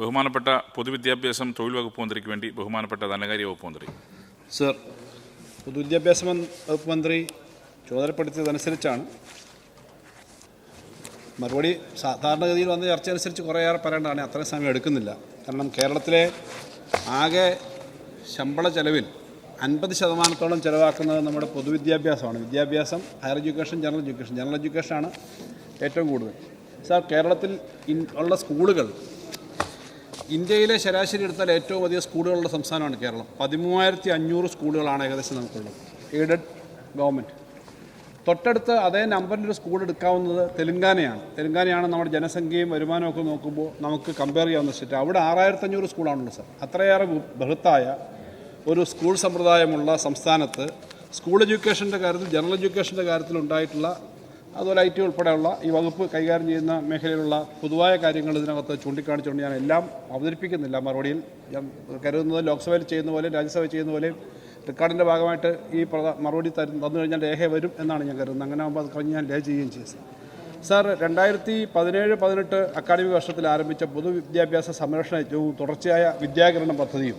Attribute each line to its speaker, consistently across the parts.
Speaker 1: ബഹുമാനപ്പെട്ട പൊതുവിദ്യാഭ്യാസം തൊഴിൽ വകുപ്പ് മന്ത്രിക്ക് വേണ്ടി ബഹുമാനപ്പെട്ട ധനകാര്യ വകുപ്പ് മന്ത്രി.
Speaker 2: സർ പൊതുവിദ്യാഭ്യാസ വകുപ്പ് മന്ത്രി ചുമതലപ്പെടുത്തിയതനുസരിച്ചാണ്. മറുപടി സാധാരണഗതിയിൽ വന്ന ചർച്ച അനുസരിച്ച് കുറേയേറെ പറയേണ്ടതാണ്. അത്രയും സമയം എടുക്കുന്നില്ല. കാരണം കേരളത്തിലെ ആകെ ശമ്പള ചെലവിൽ അൻപത് ശതമാനത്തോളം ചിലവാക്കുന്നത് നമ്മുടെ പൊതുവിദ്യാഭ്യാസമാണ്. വിദ്യാഭ്യാസം higher education general education. General എഡ്യൂക്കേഷനാണ് ഏറ്റവും കൂടുതൽ. സാർ കേരളത്തിൽ ഉള്ള സ്കൂളുകൾ ഇന്ത്യയിലെ ശരാശരി എടുത്താൽ ഏറ്റവും അധികം സ്കൂളുകളുള്ള സംസ്ഥാനമാണ് കേരളം. പതിമൂവായിരത്തി അഞ്ഞൂറ് സ്കൂളുകളാണ് ഏകദേശം നമുക്കുള്ളത്. എയ്ഡഡ് ഗവൺമെന്റ് തൊട്ടടുത്ത് അതേ നമ്പറിന്റെ ഒരു സ്കൂൾ എടുക്കാവുന്നത് തെലുങ്കാനയാണ്. തെലുങ്കാനയാണ് നമ്മുടെ ജനസംഖ്യയും വരുമാനമൊക്കെ നോക്കുമ്പോൾ നമുക്ക് കമ്പയർ ചെയ്യാവുന്ന സ്റ്റേറ്റ് അവിടെ ആറായിരത്തഞ്ഞൂറ് സ്കൂളാണുള്ളത് സാർ അത്രയേറെ ബൃഹത്തായ ഒരു സ്കൂൾ സമ്പ്രദായമുള്ള സംസ്ഥാനത്ത് സ്കൂൾ എഡ്യൂക്കേഷന്റെ കാര്യത്തിൽ ജനറൽ എഡ്യൂക്കേഷന്റെ കാര്യത്തിൽ ഉണ്ടായിട്ടുള്ള അതുപോലെ ഐ ടി ഉൾപ്പെടെയുള്ള ഈ വകുപ്പ് കൈകാര്യം ചെയ്യുന്ന മേഖലയിലുള്ള പൊതുവായ കാര്യങ്ങൾ ഇതിനകത്ത് ചൂണ്ടിക്കാണിച്ചുകൊണ്ട് ഞാൻ എല്ലാം അവതരിപ്പിക്കുന്നില്ല. മറുപടിയിൽ ഞാൻ കരുതുന്നത് ലോക്സഭയിൽ ചെയ്യുന്ന പോലെ രാജ്യസഭയിൽ ചെയ്യുന്ന പോലെ റെക്കോർഡിന്റെ ഭാഗമായിട്ട് ഈ മറുപടി തരും തന്നു കഴിഞ്ഞാൽ രേഖ വരും എന്നാണ് ഞാൻ കരുതുന്നത്. അങ്ങനെ ആകുമ്പോൾ അത് കഴിഞ്ഞ് ഞാൻ രേഖ ചെയ്യുകയും ചെയ്യും. സാർ രണ്ടായിരത്തി പതിനേഴ് പതിനെട്ട് അക്കാഡമിക് വർഷത്തിൽ ആരംഭിച്ച പൊതുവിദ്യാഭ്യാസ സംരക്ഷണ യജ്ഞവും തുടർച്ചയായ വിദ്യാകരണ പദ്ധതിയും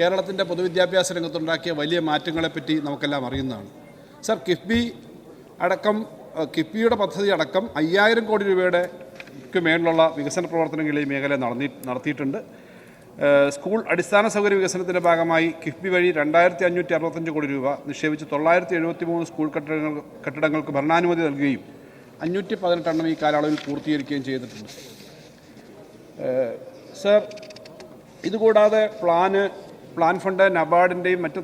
Speaker 2: കേരളത്തിന്റെ പൊതുവിദ്യാഭ്യാസ രംഗത്തുണ്ടാക്കിയ വലിയ മാറ്റങ്ങളെപ്പറ്റി നമുക്കെല്ലാം അറിയുന്നതാണ്. സാർ കിഫ്ബി അടക്കം കിഫ്ബിയുടെ പദ്ധതി അടക്കം അയ്യായിരം കോടി രൂപയുടെ മേലുള്ള വികസന പ്രവർത്തനങ്ങൾ ഈ മേഖല നടന്നി നടത്തിയിട്ടുണ്ട്. സ്കൂൾ അടിസ്ഥാന സൗകര്യ വികസനത്തിന്റെ ഭാഗമായി കിഫ്ബി വഴി രണ്ടായിരത്തി അഞ്ഞൂറ്റി അറുപത്തഞ്ച് കോടി രൂപ നിക്ഷേപിച്ച് തൊള്ളായിരത്തി എഴുപത്തി മൂന്ന് സ്കൂൾ കെട്ടിടങ്ങൾ കെട്ടിടങ്ങൾക്ക് ഭരണാനുമതി നൽകുകയും അഞ്ഞൂറ്റി പതിനെട്ടെണ്ണം ഈ കാലയളവിൽ പൂർത്തീകരിക്കുകയും ചെയ്തിട്ടുണ്ട്. സർ ഇതുകൂടാതെ പ്ലാന് പ്ലാൻ ഫണ്ട് നബാർഡിന്റെയും മറ്റ്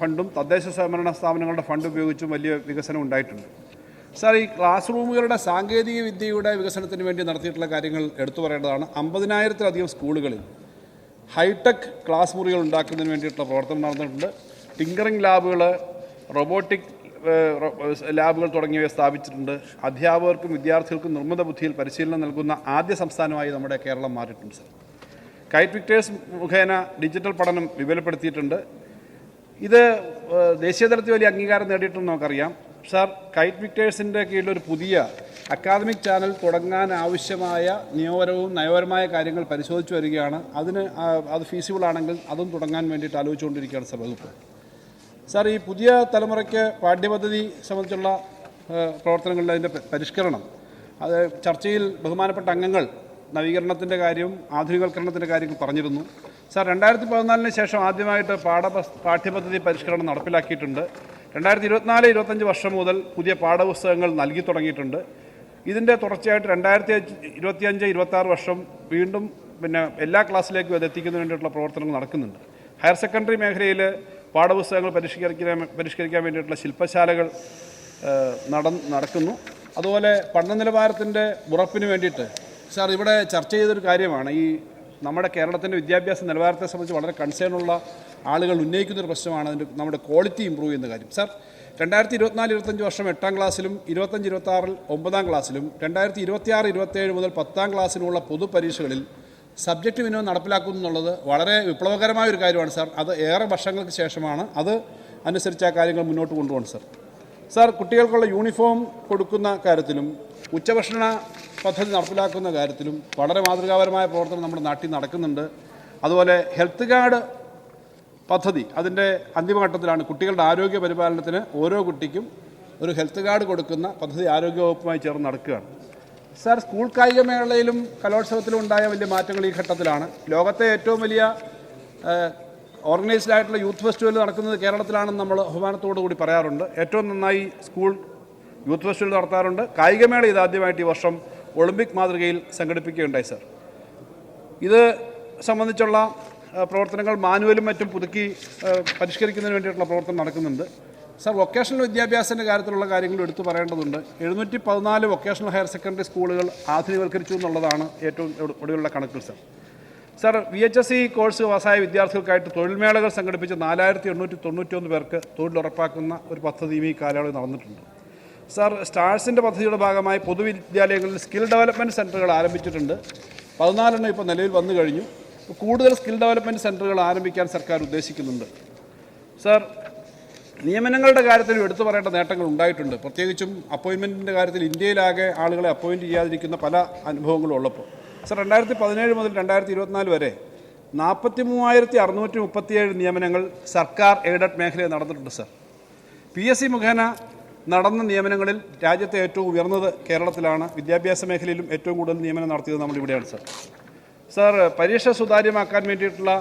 Speaker 2: ഫണ്ടും തദ്ദേശ സ്വയംഭരണ സ്ഥാപനങ്ങളുടെ ഫണ്ട് ഉപയോഗിച്ചും വലിയ വികസനം ഉണ്ടായിട്ടുണ്ട്. സാർ ഈ ക്ലാസ് റൂമുകളുടെ സാങ്കേതിക വിദ്യയുടെ വികസനത്തിന് വേണ്ടി നടത്തിയിട്ടുള്ള കാര്യങ്ങൾ എടുത്തു പറയേണ്ടതാണ്. അമ്പതിനായിരത്തിലധികം സ്കൂളുകളിൽ ഹൈടെക് ക്ലാസ് മുറികൾ ഉണ്ടാക്കുന്നതിന് വേണ്ടിയിട്ടുള്ള പ്രവർത്തനം നടന്നിട്ടുണ്ട്. ടിങ്കറിംഗ് ലാബുകൾ റോബോട്ടിക് ലാബുകൾ തുടങ്ങിയവ സ്ഥാപിച്ചിട്ടുണ്ട്. അധ്യാപകർക്കും വിദ്യാർത്ഥികൾക്കും നിർമ്മിത ബുദ്ധിയിൽ പരിശീലനം നൽകുന്ന ആദ്യ സംസ്ഥാനമായി നമ്മുടെ കേരളം മാറിയിട്ടുണ്ട് സാർ. കൈറ്റ് വിക്ടേഴ്സ് മുഖേന ഡിജിറ്റൽ പഠനം വിപുലപ്പെടുത്തിയിട്ടുണ്ട്. ഇത് ദേശീയതലത്തിൽ വലിയ അംഗീകാരം നേടിയിട്ടുണ്ടെന്ന് നമുക്കറിയാം. സാർ കൈറ്റ് വിക്ടേഴ്സിന്റെ കീഴിലൊരു പുതിയ അക്കാദമിക് ചാനൽ തുടങ്ങാൻ ആവശ്യമായ നിയമപരവും നയപരമായ കാര്യങ്ങൾ പരിശോധിച്ചു വരികയാണ്. അതിന് അത് ഫീസിബിൾ ആണെങ്കിൽ അതും തുടങ്ങാൻ വേണ്ടിയിട്ട് ആലോചിച്ചുകൊണ്ടിരിക്കുകയാണ് സാർ വകുപ്പ്. സാർ ഈ പുതിയ തലമുറയ്ക്ക് പാഠ്യപദ്ധതി സംബന്ധിച്ചുള്ള പ്രവർത്തനങ്ങളിൽ അതിന്റെ പരിഷ്കരണം അത് ചർച്ചയിൽ ബഹുമാനപ്പെട്ട അംഗങ്ങൾ നവീകരണത്തിന്റെ കാര്യവും ആധുനികവൽക്കരണത്തിന്റെ കാര്യങ്ങൾ പറഞ്ഞിരുന്നു. സാർ രണ്ടായിരത്തി പതിനാലിന് ശേഷം ആദ്യമായിട്ട് പാഠപ പാഠ്യപദ്ധതി പരിഷ്കരണം നടപ്പിലാക്കിയിട്ടുണ്ട്. രണ്ടായിരത്തി ഇരുപത്തിനാല് ഇരുപത്തഞ്ച് വർഷം മുതൽ പുതിയ പാഠപുസ്തകങ്ങൾ നൽകി തുടങ്ങിയിട്ടുണ്ട്. ഇതിന്റെ തുടർച്ചയായിട്ട് രണ്ടായിരത്തി ഇരുപത്തിയഞ്ച് ഇരുപത്താറ് വർഷം വീണ്ടും പിന്നെ എല്ലാ ക്ലാസ്സിലേക്കും അത് എത്തിക്കുന്നതിന് വേണ്ടിയിട്ടുള്ള പ്രവർത്തനങ്ങൾ നടക്കുന്നുണ്ട്. ഹയർ സെക്കൻഡറി മേഖലയിൽ പാഠപുസ്തകങ്ങൾ പരിഷ്കരിക്കാൻ പരിഷ്കരിക്കാൻ വേണ്ടിയിട്ടുള്ള ശില്പശാലകൾ നട നടക്കുന്നു. അതുപോലെ പഠന നിലവാരത്തിന്റെ ഉറപ്പിന് വേണ്ടിയിട്ട് സാർ ഇവിടെ ചർച്ച ചെയ്തൊരു കാര്യമാണ്. ഈ നമ്മുടെ കേരളത്തിന്റെ വിദ്യാഭ്യാസ നിലവാരത്തെ സംബന്ധിച്ച് വളരെ കൺസേൺ ഉള്ള ആളുകൾ ഉന്നയിക്കുന്ന ഒരു പ്രശ്നമാണ് അതിന്റെ നമ്മുടെ ക്വാളിറ്റി ഇമ്പ്രൂവ് ചെയ്യുന്ന കാര്യം. സാർ രണ്ടായിരത്തി ഇരുപത്തിനാല് ഇരുപത്തഞ്ച് വർഷം എട്ടാം ക്ലാസ്സിലും ഇരുപത്തഞ്ച് ഇരുപത്താറിൽ ഒമ്പതാം ക്ലാസ്സിലും രണ്ടായിരത്തി ഇരുപത്തിയാറ് ഇരുപത്തേഴ് മുതൽ പത്താം ക്ലാസ്സിനുള്ള പൊതുപരീക്ഷകളിൽ സബ്ജക്റ്റ് വിനോദം നടപ്പിലാക്കുന്നു എന്നുള്ളത് വളരെ വിപ്ലവകരമായ ഒരു കാര്യമാണ് സാർ അത് ഏറെ വർഷങ്ങൾക്ക് ശേഷമാണ്. അത് അനുസരിച്ച് ആ കാര്യങ്ങൾ മുന്നോട്ട് കൊണ്ടുപോകണം സാർ സാർ കുട്ടികൾക്കുള്ള യൂണിഫോം കൊടുക്കുന്ന കാര്യത്തിലും ഉച്ചഭക്ഷണ പദ്ധതി നടപ്പിലാക്കുന്ന കാര്യത്തിലും വളരെ മാതൃകാപരമായ പ്രവർത്തനം നമ്മുടെ നാട്ടിൽ നടക്കുന്നുണ്ട്. അതുപോലെ ഹെൽത്ത് കാർഡ് പദ്ധതി അതിന്റെ അന്തിമഘട്ടത്തിലാണ് കുട്ടികളുടെ ആരോഗ്യ പരിപാലനത്തിന് ഓരോ കുട്ടിക്കും ഒരു ഹെൽത്ത് കാർഡ് കൊടുക്കുന്ന പദ്ധതി ആരോഗ്യവകുപ്പുമായി ചേർന്ന് നടക്കുകയാണ്. സാർ സ്കൂൾ കായികമേളയിലും കലോത്സവത്തിലും ഉണ്ടായ വലിയ മാറ്റങ്ങൾ ഈ ഘട്ടത്തിലാണ്. ലോകത്തെ ഏറ്റവും വലിയ ഓർഗനൈസ്ഡ് ആയിട്ടുള്ള യൂത്ത് ഫെസ്റ്റിവൽ നടക്കുന്നത് കേരളത്തിലാണെന്ന് നമ്മൾ ബഹുമാനത്തോടു കൂടി പറയാറുണ്ട്. ഏറ്റവും നന്നായി സ്കൂൾ യൂത്ത് ഫെസ്റ്റിവൽ നടത്താറുണ്ട്. കായികമേള ഇതാദ്യമായിട്ട് ഈ വർഷം ഒളിമ്പിക് മാതൃകയിൽ സംഘടിപ്പിക്കുകയുണ്ടായി സർ. ഇത് സംബന്ധിച്ചുള്ള പ്രവർത്തനങ്ങൾ മാനുവലും മറ്റും പുതുക്കി പരിഷ്കരിക്കുന്നതിന് വേണ്ടിയിട്ടുള്ള പ്രവർത്തനം നടക്കുന്നുണ്ട്. സർ വൊക്കേഷണൽ വിദ്യാഭ്യാസത്തിന്റെ കാര്യത്തിലുള്ള കാര്യങ്ങൾ എടുത്തു പറയേണ്ടതുണ്ട്. എഴുന്നൂറ്റി പതിനാല് വൊക്കേഷണൽ ഹയർ സെക്കൻഡറി സ്കൂളുകൾ ആധുനികവൽക്കരിച്ചു എന്നുള്ളതാണ് ഏറ്റവും ഒടുവിലുള്ള കണക്കുകൾ sir. Sir V H S E course പാസ്സായ വിദ്യാർത്ഥികൾക്കായിട്ട് തൊഴിൽമേളകൾ സംഘടിപ്പിച്ച് നാലായിരത്തി എണ്ണൂറ്റി തൊണ്ണൂറ്റി ഒന്ന് പേർക്ക് തൊഴിലുറപ്പാക്കുന്ന ഒരു പദ്ധതിയും ഈ കാലയളവിൽ നടന്നിട്ടുണ്ട്. സാർ സ്റ്റാർസിന്റെ പദ്ധതിയുടെ ഭാഗമായി പൊതുവിദ്യാലയങ്ങളിൽ സ്കിൽ ഡെവലപ്മെന്റ് സെന്ററുകൾ ആരംഭിച്ചിട്ടുണ്ട്. പതിനാലെണ്ണം ഇപ്പോൾ നിലവിൽ വന്നു കഴിഞ്ഞു. കൂടുതൽ സ്കിൽ ഡെവലപ്മെന്റ് സെന്ററുകൾ ആരംഭിക്കാൻ സർക്കാർ ഉദ്ദേശിക്കുന്നുണ്ട്. സാർ നിയമനങ്ങളുടെ കാര്യത്തിലും എടുത്തു പറയേണ്ട നേട്ടങ്ങൾ ഉണ്ടായിട്ടുണ്ട്. പ്രത്യേകിച്ചും അപ്പോയിൻമെന്റിന്റെ കാര്യത്തിൽ ഇന്ത്യയിലാകെ ആളുകളെ അപ്പോയിന്റ് ചെയ്യാതിരിക്കുന്ന പല അനുഭവങ്ങളും ഉള്ളപ്പോൾ. സർ രണ്ടായിരത്തി പതിനേഴ് മുതൽ രണ്ടായിരത്തി ഇരുപത്തിനാല് വരെ നാൽപ്പത്തി മൂവായിരത്തി അറുന്നൂറ്റി മുപ്പത്തിയേഴ് നിയമനങ്ങൾ സർക്കാർ എയ്ഡഡ് മേഖലയിൽ നടന്നിട്ടുണ്ട് സർ പി എസ് സി മുഖേന നടന്ന നിയമനങ്ങളിൽ രാജ്യത്തെ ഏറ്റവും ഉയർന്നത് കേരളത്തിലാണ്. വിദ്യാഭ്യാസ മേഖലയിലും ഏറ്റവും കൂടുതൽ നിയമനം നടത്തിയത് നമ്മളിവിടെയാണ് സർ. സാർ പരീക്ഷ സുതാര്യമാക്കാൻ വേണ്ടിയിട്ടുള്ള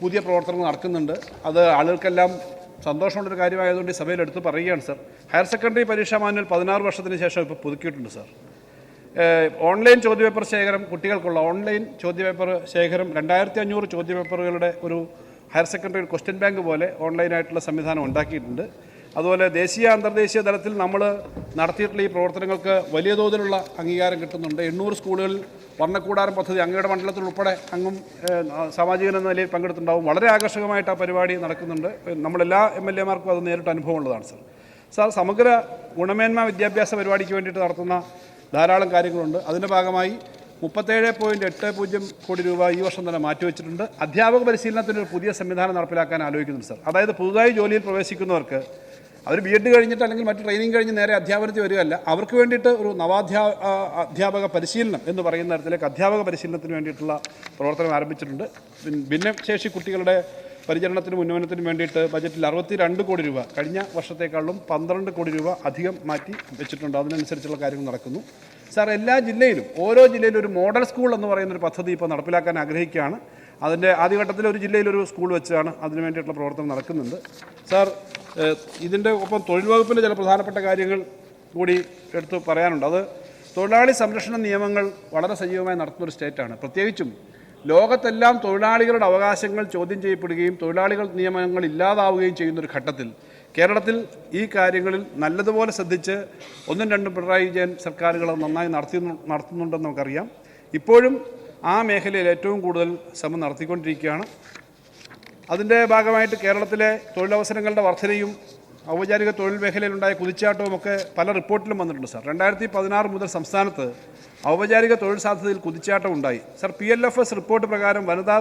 Speaker 2: പുതിയ പ്രവർത്തനങ്ങൾ നടക്കുന്നുണ്ട്. അത് ആളുകൾക്കെല്ലാം സന്തോഷമുള്ളൊരു കാര്യമായതുകൊണ്ട് ഈ സഭയിൽ എടുത്ത് പറയുകയാണ് സർ. ഹയർ സെക്കൻഡറി പരീക്ഷാ മാനുവൽ പതിനാറ് വർഷത്തിന് ശേഷം ഇപ്പോൾ പുതുക്കിയിട്ടുണ്ട് സാർ. ഓൺലൈൻ ചോദ്യപേപ്പർ ശേഖരം കുട്ടികൾക്കുള്ള ഓൺലൈൻ ചോദ്യപേപ്പർ ശേഖരം രണ്ടായിരത്തി അഞ്ഞൂറ് ചോദ്യപേപ്പറുകളുടെ ഒരു ഹയർ സെക്കൻഡറി ക്വസ്റ്റ്യൻ ബാങ്ക് പോലെ ഓൺലൈനായിട്ടുള്ള സംവിധാനം ഉണ്ടാക്കിയിട്ടുണ്ട്. അതുപോലെ ദേശീയ അന്തർദേശീയ തലത്തിൽ നമ്മൾ നടത്തിയിട്ടുള്ള ഈ പ്രവർത്തനങ്ങൾക്ക് വലിയ തോതിലുള്ള അംഗീകാരം കിട്ടുന്നുണ്ട്. എണ്ണൂറ് സ്കൂളുകളിൽ വർണക്കൂടാരം പദ്ധതി അങ്ങയുടെ മണ്ഡലത്തിൽ ഉൾപ്പെടെ അങ്ങും സാമാജികൻ എന്ന നിലയിൽ പങ്കെടുത്തിട്ടുണ്ടാവും. വളരെ ആകർഷകമായിട്ട് ആ പരിപാടി നടക്കുന്നുണ്ട്. നമ്മളെല്ലാ എം എൽ എമാർക്കും അത് നേരിട്ട് അനുഭവമുള്ളതാണ് സർ. സാർ സമഗ്ര ഗുണമേന്മ വിദ്യാഭ്യാസ പരിപാടിക്ക് വേണ്ടിയിട്ട് നടത്തുന്ന ധാരാളം കാര്യങ്ങളുണ്ട്. അതിന്റെ ഭാഗമായി മുപ്പത്തേഴ് പോയിന്റ് എട്ട് പൂജ്യം കോടി രൂപ ഈ വർഷം തന്നെ മാറ്റിവെച്ചിട്ടുണ്ട്. അധ്യാപക പരിശീലനത്തിന് ഒരു പുതിയ സംവിധാനം നടപ്പിലാക്കാൻ ആലോചിക്കുന്നുണ്ട് സർ. അതായത് പുതുതായി ജോലിയിൽ പ്രവേശിക്കുന്നവർക്ക് അവർ ബി എഡ് കഴിഞ്ഞിട്ട് അല്ലെങ്കിൽ മറ്റ് ട്രെയിനിങ് കഴിഞ്ഞ് നേരെ അധ്യാപനത്തിൽ വരികയല്ല. അവർക്ക് വേണ്ടിയിട്ട് ഒരു നവാധ്യാ അധ്യാപക പരിശീലനം എന്ന് പറയുന്ന തരത്തിലേക്ക് അധ്യാപക പരിശീലനത്തിന് വേണ്ടിയിട്ടുള്ള പ്രവർത്തനം ആരംഭിച്ചിട്ടുണ്ട്. ഭിന്നശേഷി കുട്ടികളുടെ പരിചരണത്തിനും ഉന്നമനത്തിനും വേണ്ടിയിട്ട് ബജറ്റിൽ അറുപത്തി രണ്ട് കോടി രൂപ കഴിഞ്ഞ വർഷത്തേക്കാളും പന്ത്രണ്ട് കോടി രൂപ അധികം മാറ്റി വെച്ചിട്ടുണ്ട്. അതിനനുസരിച്ചുള്ള കാര്യങ്ങൾ നടക്കുന്നു. സാർ എല്ലാ ജില്ലയിലും ഓരോ ജില്ലയിലും ഒരു മോഡൽ സ്കൂൾ എന്ന് പറയുന്ന ഒരു പദ്ധതി ഇപ്പോൾ നടപ്പിലാക്കാൻ ആഗ്രഹിക്കുകയാണ്. അതിന്റെ ആദ്യഘട്ടത്തിൽ ഒരു ജില്ലയിൽ ഒരു സ്കൂൾ വെച്ചാണ് അതിനു വേണ്ടിയിട്ടുള്ള പ്രവർത്തനം നടക്കുന്നുണ്ട്. സാർ ഇതിന്റെ ഒപ്പം തൊഴിൽ വകുപ്പിന്റെ ചില പ്രധാനപ്പെട്ട കാര്യങ്ങൾ കൂടി എടുത്ത് പറയാനുണ്ട്. അത് തൊഴിലാളി സംരക്ഷണ നിയമങ്ങൾ വളരെ സജീവമായി നടത്തുന്ന ഒരു സ്റ്റേറ്റാണ്. പ്രത്യേകിച്ചും ലോകത്തെല്ലാം തൊഴിലാളികളുടെ അവകാശങ്ങൾ ചോദ്യം ചെയ്യപ്പെടുകയും തൊഴിലാളികൾ നിയമങ്ങൾ ഇല്ലാതാവുകയും ചെയ്യുന്ന ഒരു ഘട്ടത്തിൽ കേരളത്തിൽ ഈ കാര്യങ്ങളിൽ നല്ലതുപോലെ ശ്രദ്ധിച്ച് ഒന്നും രണ്ടും പിണറായി വിജയൻ സർക്കാരുകൾ നന്നായി നടത്തി നടത്തുന്നുണ്ടെന്ന് നമുക്കറിയാം. ഇപ്പോഴും ആ മേഖലയിൽ ഏറ്റവും കൂടുതൽ ശ്രമം നടത്തിക്കൊണ്ടിരിക്കുകയാണ്. അതിന്റെ ഭാഗമായിട്ട് കേരളത്തിലെ തൊഴിലവസരങ്ങളുടെ വർധനയും ഔപചാരിക തൊഴിൽ മേഖലയിലുണ്ടായ കുതിച്ചാട്ടവും ഒക്കെ പല റിപ്പോർട്ടിലും വന്നിട്ടുണ്ട് സാർ. രണ്ടായിരത്തി പതിനാറ് മുതൽ സംസ്ഥാനത്ത് ഔപചാരിക തൊഴിൽ സാധ്യതയിൽ കുതിച്ചാട്ടം ഉണ്ടായി. Sir P L F S report പ്രകാരം വനിതാ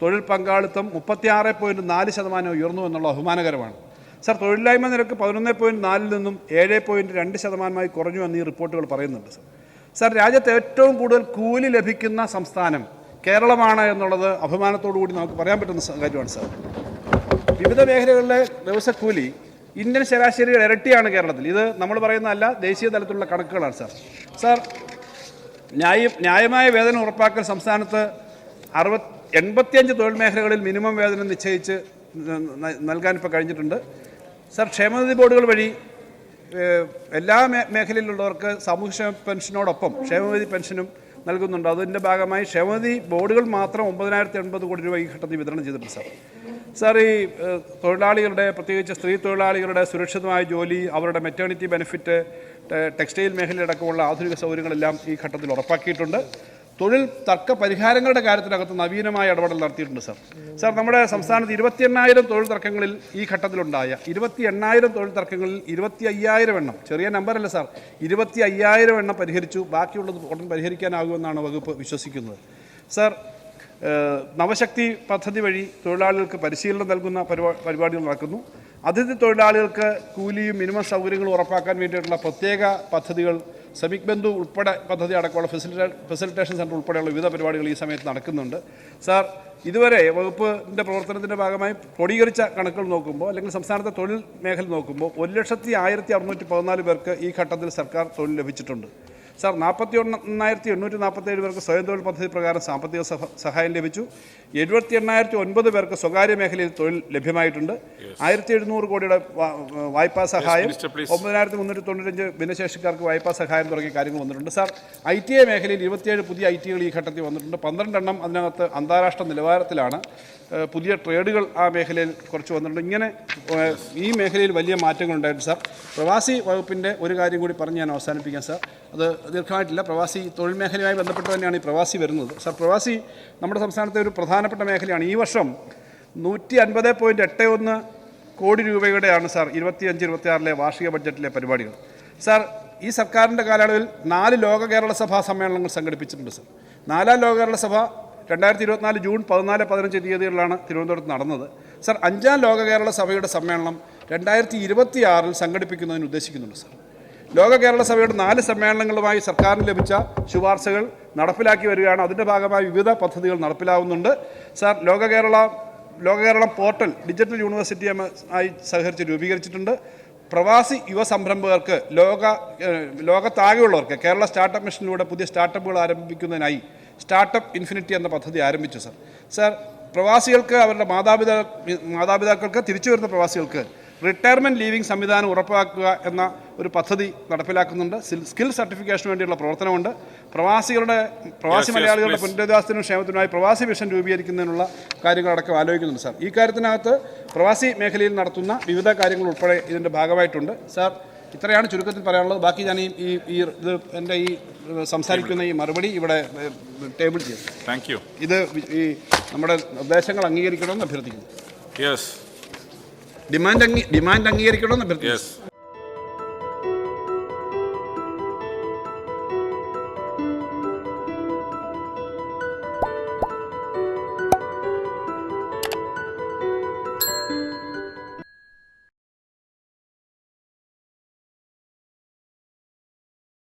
Speaker 2: തൊഴിൽ പങ്കാളിത്തം മുപ്പത്തിയാറ് പോയിന്റ് നാല് ശതമാനം ഉയർന്നു എന്നുള്ള അഭിമാനകരമാണ് സാർ തൊഴിലില്ലായ്മ നിരക്ക് പതിനൊന്ന് പോയിന്റ് നാലിൽ നിന്നും ഏഴ് പോയിന്റ് രണ്ട് ശതമാനമായി കുറഞ്ഞു എന്ന് ഈ റിപ്പോർട്ടുകൾ പറയുന്നുണ്ട് സാർ. സാർ രാജ്യത്ത് ഏറ്റവും കൂടുതൽ കൂലി ലഭിക്കുന്ന സംസ്ഥാനം കേരളമാണ് എന്നുള്ളത് അഭിമാനത്തോടു കൂടി നമുക്ക് പറയാൻ പറ്റുന്ന കാര്യമാണ് സാർ. വിവിധ മേഖലകളിലെ ദിവസക്കൂലി ഇന്ത്യൻ ശരാശരിയുടെ ഇരട്ടിയാണ് കേരളത്തിൽ. ഇത് നമ്മൾ പറയുന്നതല്ല ദേശീയ തലത്തിലുള്ള കണക്കുകളാണ് സാർ. സാർ ന്യായ ന്യായമായ വേതനം ഉറപ്പാക്കൽ സംസ്ഥാനത്ത് അറുപത് എൺപത്തിയഞ്ച് തൊഴിൽ മേഖലകളിൽ മിനിമം വേതനം നിശ്ചയിച്ച് നൽകാൻ ഇപ്പോൾ കഴിഞ്ഞിട്ടുണ്ട്. സാർ ക്ഷേമനിധി ബോർഡുകൾ വഴി എല്ലാ മേഖലയിലുള്ളവർക്ക് സാമൂഹ്യ പെൻഷനോടൊപ്പം ക്ഷേമനിധി പെൻഷനും നൽകുന്നുണ്ട്. അതിന്റെ ഭാഗമായി ക്ഷേമനിധി ബോർഡുകൾ മാത്രം ഒമ്പതിനായിരത്തി എൺപത് കോടി രൂപ ഈ ഘട്ടത്തിൽ വിതരണം ചെയ്തിട്ടുണ്ട് സാർ. സാർ ഈ തൊഴിലാളികളുടെ പ്രത്യേകിച്ച് സ്ത്രീ തൊഴിലാളികളുടെ സുരക്ഷിതമായ ജോലി അവരുടെ മെറ്റേണിറ്റി ബെനിഫിറ്റ് ടെക്സ്റ്റൈൽ മേഖലയടക്കമുള്ള ആധുനിക സൗകര്യങ്ങളെല്ലാം ഈ ഘട്ടത്തിൽ ഉറപ്പാക്കിയിട്ടുണ്ട്. തൊഴിൽ തർക്ക പരിഹാരങ്ങളുടെ കാര്യത്തിനകത്ത് നവീനമായ ഇടപെടൽ നടത്തിയിട്ടുണ്ട് സർ. സാർ നമ്മുടെ സംസ്ഥാനത്ത് ഇരുപത്തി എണ്ണായിരം തൊഴിൽ തർക്കങ്ങളിൽ ഈ ഘട്ടത്തിലുണ്ടായ ഇരുപത്തി എണ്ണായിരം തൊഴിൽ തർക്കങ്ങളിൽ ഇരുപത്തി അയ്യായിരം എണ്ണം ചെറിയ നമ്പറല്ല സാർ ഇരുപത്തി അയ്യായിരം എണ്ണം പരിഹരിച്ചു. ബാക്കിയുള്ളത് ഉടൻ പരിഹരിക്കാനാകുമെന്നാണ് വകുപ്പ് വിശ്വസിക്കുന്നത്. സാർ നവശക്തി പദ്ധതി വഴി തൊഴിലാളികൾക്ക് പരിശീലനം നൽകുന്ന പരിപാടികൾ നടക്കുന്നു. അതിഥി തൊഴിലാളികൾക്ക് കൂലിയും മിനിമം സൗകര്യങ്ങളും ഉറപ്പാക്കാൻ വേണ്ടിയിട്ടുള്ള പ്രത്യേക പദ്ധതികൾ സെമിക് ബന്ധു ഉൾപ്പെടെ പദ്ധതി അടക്കമുള്ള ഫെസിലിറ്റേ ഫെസിലിറ്റേഷൻ സെന്റർ ഉൾപ്പെടെയുള്ള വിവിധ പരിപാടികൾ ഈ സമയത്ത് നടക്കുന്നുണ്ട്. സാർ ഇതുവരെ വകുപ്പിന്റെ പ്രവർത്തനത്തിന്റെ ഭാഗമായി ക്രോഡീകരിച്ച കണക്കുകൾ നോക്കുമ്പോൾ അല്ലെങ്കിൽ സംസ്ഥാനത്തെ തൊഴിൽ മേഖല നോക്കുമ്പോൾ ഒരു ലക്ഷത്തി ആയിരത്തി അറുന്നൂറ്റി പതിനാല് പേർക്ക് ഈ ഘട്ടത്തിൽ സർക്കാർ തൊഴിൽ ലഭിച്ചിട്ടുണ്ട്. സാർ നാൽപ്പത്തി ഒന്നായിരത്തി എണ്ണൂറ്റി നാൽപ്പത്തേഴ് പേർക്ക് സ്വയം തൊഴിൽ പദ്ധതി പ്രകാരം സാമ്പത്തിക സഹായം ലഭിച്ചു. എഴുപത്തി എണ്ണായിരത്തി ഒൻപത് പേർക്ക് സ്വകാര്യ മേഖലയിൽ തൊഴിൽ ലഭ്യമായിട്ടുണ്ട്. ആയിരത്തി എഴുന്നൂറ് കോടിയുടെ വായ്പാ സഹായം. ഒമ്പതിനായിരത്തി മുന്നൂറ്റി തൊണ്ണൂറ്റഞ്ച് ഭിന്നശേഷിക്കാർക്ക് വായ്പാ സഹായം തുടങ്ങിയ കാര്യങ്ങൾ വന്നിട്ടുണ്ട്. സാർ ഐ ടി ഐ മേഖലയിൽ ഇരുപത്തിയേഴ് പുതിയ ഐ ടികൾ ഈ ഘട്ടത്തിൽ വന്നിട്ടുണ്ട്. പന്ത്രണ്ടെണ്ണം അതിനകത്ത് അന്താരാഷ്ട്ര നിലവാരത്തിലാണ്. പുതിയ ട്രേഡുകൾ ആ മേഖലയിൽ കുറച്ച് വന്നിട്ടുണ്ട്. ഇങ്ങനെ ഈ മേഖലയിൽ വലിയ മാറ്റങ്ങൾ ഉണ്ടായിട്ടുണ്ട് സാർ. പ്രവാസി വകുപ്പിന്റെ ഒരു കാര്യം കൂടി പറഞ്ഞ് ഞാൻ അവസാനിപ്പിക്കാം സാർ. അത് ദീർഘമായിട്ടില്ല. പ്രവാസി തൊഴിൽ മേഖലയുമായി ബന്ധപ്പെട്ട് തന്നെയാണ് ഈ പ്രവാസി വരുന്നത്. സാർ പ്രവാസി നമ്മുടെ സംസ്ഥാനത്തെ ഒരു പ്രധാനപ്പെട്ട മേഖലയാണ്. ഈ വർഷം നൂറ്റി അൻപത് പോയിന്റ് എട്ട് ഒന്ന് കോടി രൂപയുടെയാണ് സാർ ഇരുപത്തിയഞ്ച് ഇരുപത്തിയാറിലെ വാർഷിക ബഡ്ജറ്റിലെ പരിപാടികൾ. സാർ ഈ സർക്കാരിന്റെ കാലയളവിൽ നാല് ലോക കേരള സഭാ സമ്മേളനങ്ങൾ സംഘടിപ്പിച്ചിട്ടുണ്ട് സാർ. നാലാം ലോക കേരള സഭ രണ്ടായിരത്തി ഇരുപത്തിനാല് ജൂൺ പതിനാല് പതിനഞ്ച് തീയതികളിലാണ് തിരുവനന്തപുരത്ത് നടന്നത്. സാർ അഞ്ചാം ലോക കേരള സഭയുടെ സമ്മേളനം രണ്ടായിരത്തി ഇരുപത്തി ആറിൽ സംഘടിപ്പിക്കുന്നതിന് ഉദ്ദേശിക്കുന്നുണ്ട് സാർ. ലോക കേരള സഭയുടെ നാല് സമ്മേളനങ്ങളുമായി സർക്കാരിന് ലഭിച്ച ശുപാർശകൾ നടപ്പിലാക്കി വരികയാണ്. അതിന്റെ ഭാഗമായി വിവിധ പദ്ധതികൾ നടപ്പിലാവുന്നുണ്ട്. സാർ ലോക കേരള ലോക കേരളം പോർട്ടൽ ഡിജിറ്റൽ യൂണിവേഴ്സിറ്റി ആയി സഹകരിച്ച് രൂപീകരിച്ചിട്ടുണ്ട്. പ്രവാസി യുവ സംരംഭകർക്ക് ലോക ലോകത്താകെയുള്ളവർക്ക് കേരള സ്റ്റാർട്ടപ്പ് മിഷനിലൂടെ പുതിയ സ്റ്റാർട്ടപ്പുകൾ ആരംഭിക്കുന്നതിനായി സ്റ്റാർട്ടപ്പ് ഇൻഫിനിറ്റി എന്ന പദ്ധതി ആരംഭിച്ചു സർ. സർ പ്രവാസികൾക്ക് അവരുടെ മാതാപിതാ മാതാപിതാക്കൾക്ക് തിരിച്ചു വരുന്ന പ്രവാസികൾക്ക് റിട്ടയർമെന്റ് ലീവിംഗ് സംവിധാനം ഉറപ്പാക്കുക എന്ന ഒരു പദ്ധതി നടപ്പിലാക്കുന്നുണ്ട്. സ്കിൽ സർട്ടിഫിക്കേഷന് വേണ്ടിയുള്ള പ്രവർത്തനമുണ്ട്. പ്രവാസികളുടെ പ്രവാസി മലയാളികളുടെ. പുനരധിവാസത്തിനും ക്ഷേമത്തിനുമായി പ്രവാസി മിഷൻ രൂപീകരിക്കുന്നതിനുള്ള കാര്യങ്ങളടക്കം ആലോചിക്കുന്നുണ്ട് സാർ. ഈ കാര്യത്തിനകത്ത് പ്രവാസി മേഖലയിൽ നടത്തുന്ന വിവിധ കാര്യങ്ങൾ ഉൾപ്പെടെ ഇതിന്റെ ഭാഗമായിട്ടുണ്ട്. സാർ ഇത്രയാണ് ചുരുക്കത്തിൽ പറയാനുള്ളത്. ബാക്കി ഞാൻ ഈ ഈ ഇത് എന്റെ ഈ സംസാരിക്കുന്ന ഈ മറുപടി ഇവിടെ ടേബിൾ ചെയ്യും
Speaker 1: താങ്ക് യു
Speaker 2: ഇത് ഈ നമ്മുടെ നിർദ്ദേശങ്ങൾ അംഗീകരിക്കണമെന്ന് അഭ്യർത്ഥിക്കുന്നു.
Speaker 1: യെസ്
Speaker 2: ഡിമാൻഡ് ഡിമാൻഡ് അംഗീകരിക്കണമെന്ന് അഭ്യർത്ഥിക്കുന്നു.